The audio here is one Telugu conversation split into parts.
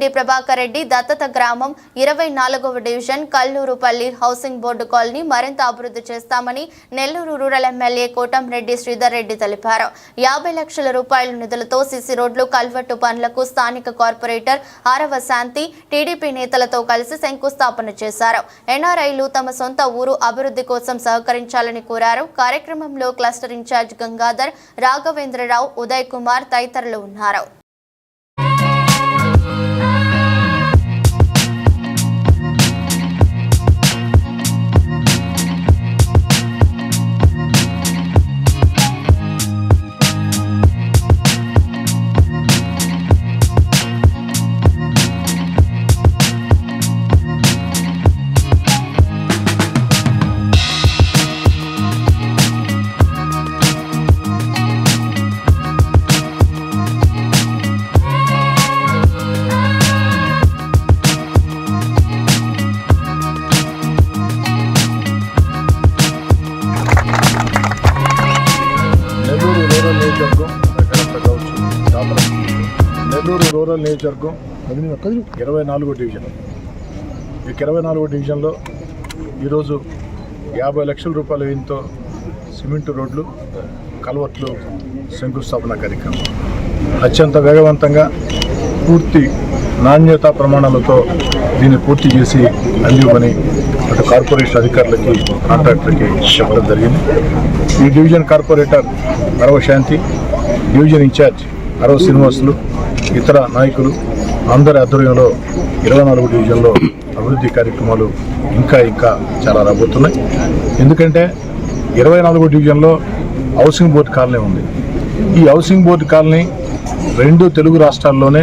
రెడ్డి ప్రభాకర్ రెడ్డి దత్తత గ్రామం ఇరవై నాలుగవ division Kallurupalli housing board colony మరింత అభివృద్ధి చేస్తామని నెల్లూరు రూరల్ ఎమ్మెల్యే కోటంరెడ్డి శ్రీధర్ రెడ్డి తెలిపారు. యాభై లక్షల రూపాయల నిధులతో సిసి రోడ్లు కల్వట్టు పనులకు స్థానిక కార్పొరేటర్ ఆరవ శాంతి టీడీపీ నేతలతో కలిసి శంకుస్థాపన చేశారు. ఎన్ఆర్ఐలు తమ సొంత ఊరు అభివృద్ధి కోసం సహకరించాలని కోరారు. కార్యక్రమంలో క్లస్టర్ ఇన్ఛార్జ్ గంగాధర్ రాఘవేంద్రరావు ఉదయ్ కుమార్ తదితరులు ఉన్నారు. నెల్లూరు నియోజకవర్గం నియోజకవర్గం ఇరవై నాలుగో డివిజన్ ఈ ఇరవై నాలుగో డివిజన్లో ఈరోజు యాభై లక్షల రూపాయల వ్యయంతో సిమెంట్ రోడ్లు కల్వర్ట్లు శంకుస్థాపన కార్యక్రమం. అత్యంత వేగవంతంగా పూర్తి నాణ్యతా ప్రమాణాలతో దీన్ని పూర్తి చేసి అందివ్వమని అటు కార్పొరేషన్ అధికారులకి కాంట్రాక్టర్కి చెప్పడం జరిగింది. ఈ division corporator Arava Shanti division in-charge Arava Srinivasulu ఇతర నాయకులు అందరి ఆధ్వర్యంలో ఇరవై నాలుగు డివిజన్లో అభివృద్ధి కార్యక్రమాలు ఇంకా ఇంకా చాలా రాబోతున్నాయి. ఎందుకంటే ఇరవై నాలుగు డివిజన్లో హౌసింగ్ బోర్డు కాలనీ ఉంది. ఈ హౌసింగ్ బోర్డు కాలనీ రెండు తెలుగు రాష్ట్రాల్లోనే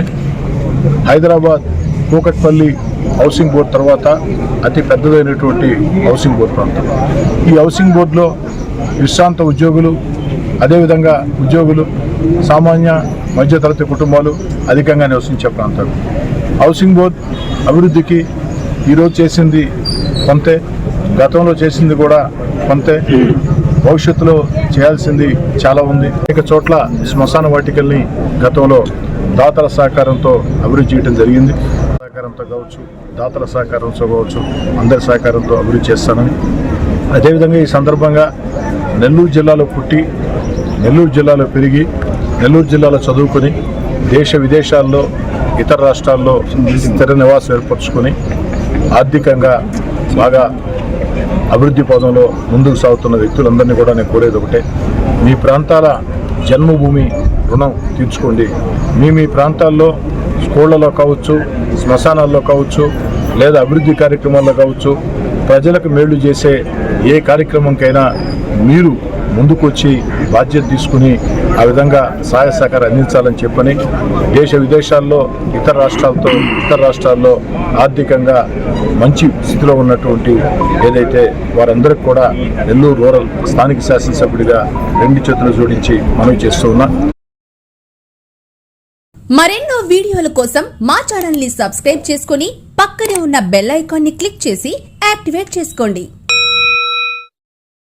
హైదరాబాద్ కూకట్పల్లి హౌసింగ్ బోర్డు తర్వాత అతి పెద్దదైనటువంటి హౌసింగ్ బోర్డు ప్రాంతం. ఈ హౌసింగ్ బోర్డులో విశ్రాంత ఉద్యోగులు అదేవిధంగా ఉద్యోగులు సామాన్య మధ్యతరగతి కుటుంబాలు అధికంగా నివసించే ప్రాంతాలు. హౌసింగ్ బోర్డ్ అభివృద్ధికి ఈరోజు చేసింది కొంతే గతంలో చేసింది కూడా కొంతే. భవిష్యత్తులో చేయాల్సింది చాలా ఉంది. అనేక చోట్ల శ్మశాన వాటికల్ని గతంలో దాతల సహకారంతో అభివృద్ధి చేయడం జరిగింది. సహకారంతో కావచ్చు దాతల సహకారంతో కావచ్చు అందరి సహకారంతో అభివృద్ధి చేస్తానని. అదేవిధంగా ఈ సందర్భంగా నెల్లూరు జిల్లాలో పుట్టి నెల్లూరు జిల్లాలో పెరిగి నెల్లూరు జిల్లాలో చదువుకొని దేశ విదేశాల్లో ఇతర రాష్ట్రాల్లో స్థిర నివాసం ఏర్పరచుకొని ఆర్థికంగా బాగా అభివృద్ధి పదంలో ముందుకు సాగుతున్న వ్యక్తులందరినీ కూడా నేను కోరేది ఒకటే. మీ ప్రాంతాల జన్మభూమి రుణం తీర్చుకోండి. మీ మీ ప్రాంతాల్లో స్కూళ్ళలో కావచ్చు శ్మశానాల్లో కావచ్చు లేదా అభివృద్ధి కార్యక్రమాల్లో కావచ్చు ప్రజలకు మేలు చేసే ఏ కార్యక్రమంకైనా మీరు ముందుకొచ్చి బాధ్యత తీసుకుని ఆ విధంగా సహాయ సహకారం అందించాలని చెప్పని దేశ విదేశాల్లో ఇతర రాష్ట్రాలతో ఇతర రాష్ట్రాల్లో ఆర్థికంగా మంచి స్థితిలో ఉన్నటువంటి ఏదైతే వారందరికి కూడా నెల్లూరు రూరల్ స్థానిక శాసనసభ్యుడిగా రెండు చేతులు జోడించి మనవి చేస్తూ ఉన్నా. మరెన్నో వీడియోల కోసం మా ఛానల్ని సబ్స్క్రైబ్ చేసుకుని పక్కనే ఉన్న బెల్ ఐకాన్ని క్లిక్ చేసి యాక్టివేట్ చేసుకోండి.